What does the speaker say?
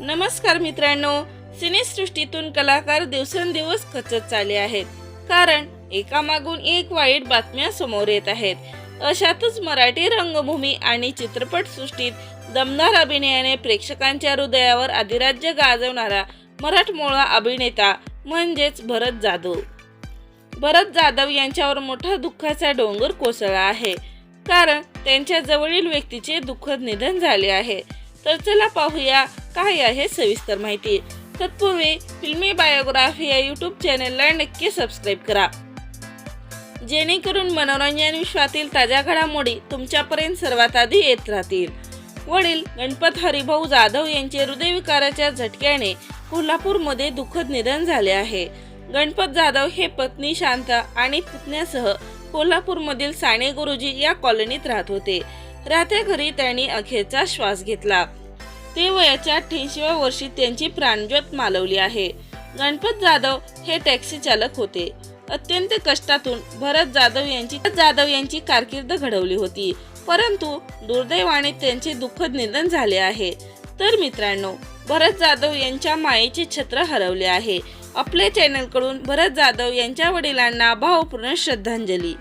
नमस्कार मित्रांनो सिनेसृष्टीतून कलाकार दिवसेंदिवस खचत चालले आहेत. कारण एकामागून एक वाईट बातम्या समोर येत आहेत. अशातच मराठी रंगभूमी आणि चित्रपटसृष्टीत दमदार अभिनयाने प्रेक्षकांच्या हृदयावर अधिराज्य गाजवणारा मराठमोळा अभिनेता म्हणजेच भरत जाधव. भरत जाधव यांच्यावर मोठा दुःखाचा डोंगर कोसळला आहे. कारण त्यांच्या जवळील व्यक्तीचे दुःखद निधन झाले आहे. तर चला पाहूया काय आहे सविस्तर माहिती? तत्पूर्वी फिल्मी बायोग्राफी या यूट्यूब चॅनलला नक्की सबस्क्राईब करा. जेणेकरून मनोरंजन विश्वातील ताज्या घडामोडी तुमच्यापर्यंत सर्वात आधी येत राहतील. वडील गणपत हरिभाऊ जाधव यांचे हृदयविकाराच्या झटक्याने कोल्हापूरमध्ये दुःखद निधन झाले आहे. गणपत जाधव हे पत्नी शांता आणि पुतण्यासह कोल्हापूरमधील साने गुरुजी या कॉलनीत राहत होते. राहत्या घरी त्यांनी अखेरचा श्वास घेतला. ते वयाच्या अठ्ठ्याऐंशीव्या वर्षी त्यांची प्राणज्योत मालवली आहे. गणपत जाधव हे टॅक्सी चालक होते. अत्यंत कष्टातून भरत जाधव यांची जाधव यांची कारकीर्द घडवली होती. परंतु दुर्दैवाने त्यांचे दुःखद निधन झाले आहे. तर मित्रांनो भरत जाधव यांच्या मायेचे छत्र हरवले आहे. आपल्या चॅनलकडून भरत जाधव यांच्या वडिलांना भावपूर्ण श्रद्धांजली.